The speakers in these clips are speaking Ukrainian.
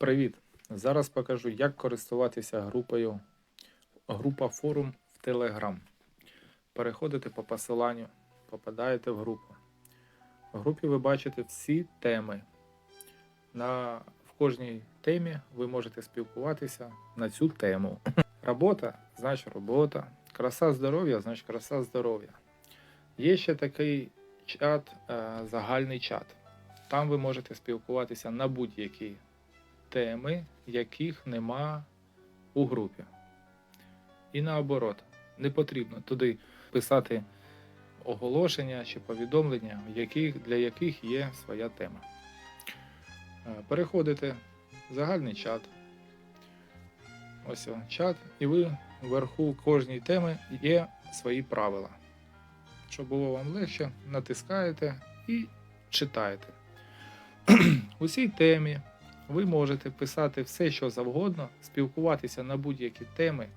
Привіт! Зараз покажу, як користуватися групою група форум в Telegram. Переходите по посиланню, попадаєте в групу. В групі ви бачите всі теми. На, в кожній темі ви можете спілкуватися на цю тему. Робота значить робота. Краса здоров'я значить краса здоров'я. Є ще такий чат, е, загальний чат. Там ви можете спілкуватися на будь-які теми, яких нема у групі. І наоборот, не потрібно туди писати оголошення чи повідомлення, для яких є своя тема. Е, Переходите в загальний чат. Ось чат, і ви вверху кожній теми є свої правила. Щоб було вам легше, натискаєте і читаєте. У цій темі ви можете писати все, що завгодно, спілкуватися на будь-які теми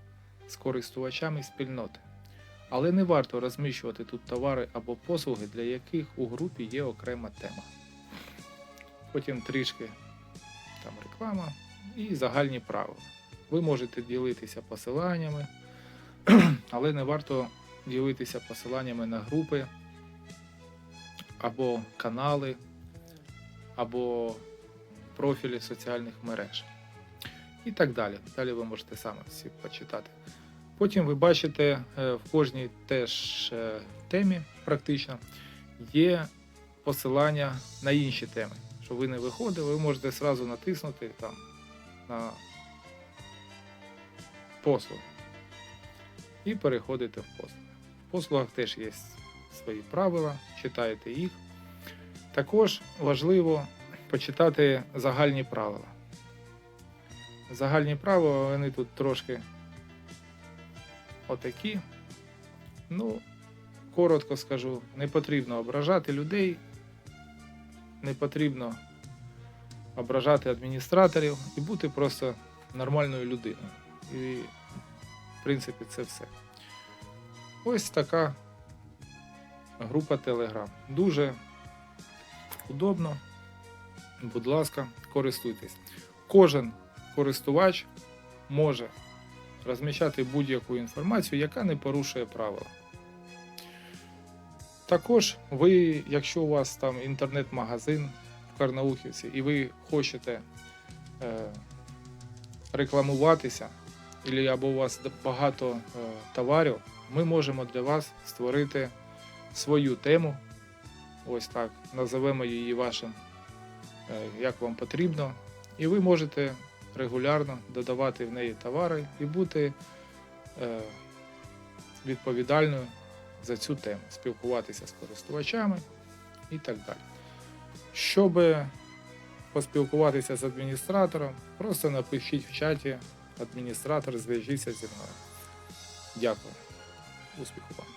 з користувачами спільноти. Але не варто розміщувати тут товари або послуги, для яких у групі є окрема тема. Потім трішки там реклама і загальні правила. Ви можете ділитися посиланнями, але не варто ділитися посиланнями на групи або канали, або профілі соціальних мереж. І так далі. Далі ви можете саме всі почитати. Потім ви бачите е, в кожній теж е, темі, практично, є посилання на інші теми. Щоб ви не виходили, ви можете одразу натиснути там на послуг і переходите в послуги. В послугах теж є свої правила, читаєте їх. Також важливо почитати загальні правила. Загальні правила, вони тут трошки отакі. Ну, коротко скажу, не потрібно ображати людей, не потрібно ображати адміністраторів і бути просто нормальною людиною. І, в принципі, це все. Ось така група Telegram. Дуже удобно. Будь ласка, користуйтесь. Кожен користувач може розміщати будь-яку інформацію, яка не порушує правила. Також ви, якщо у вас там інтернет-магазин в Карнаухівці і ви хочете е, рекламуватися, або у вас багато е, товарів, ми можемо для вас створити свою тему. Ось так, називемо її вашим як вам потрібно, і ви можете регулярно додавати в неї товари і бути е, відповідальною за цю тему, спілкуватися з користувачами і так далі. Щоб поспілкуватися з адміністратором, просто напишіть в чаті адміністратор, зв'яжіться зі мною. Дякую. Успіху вам!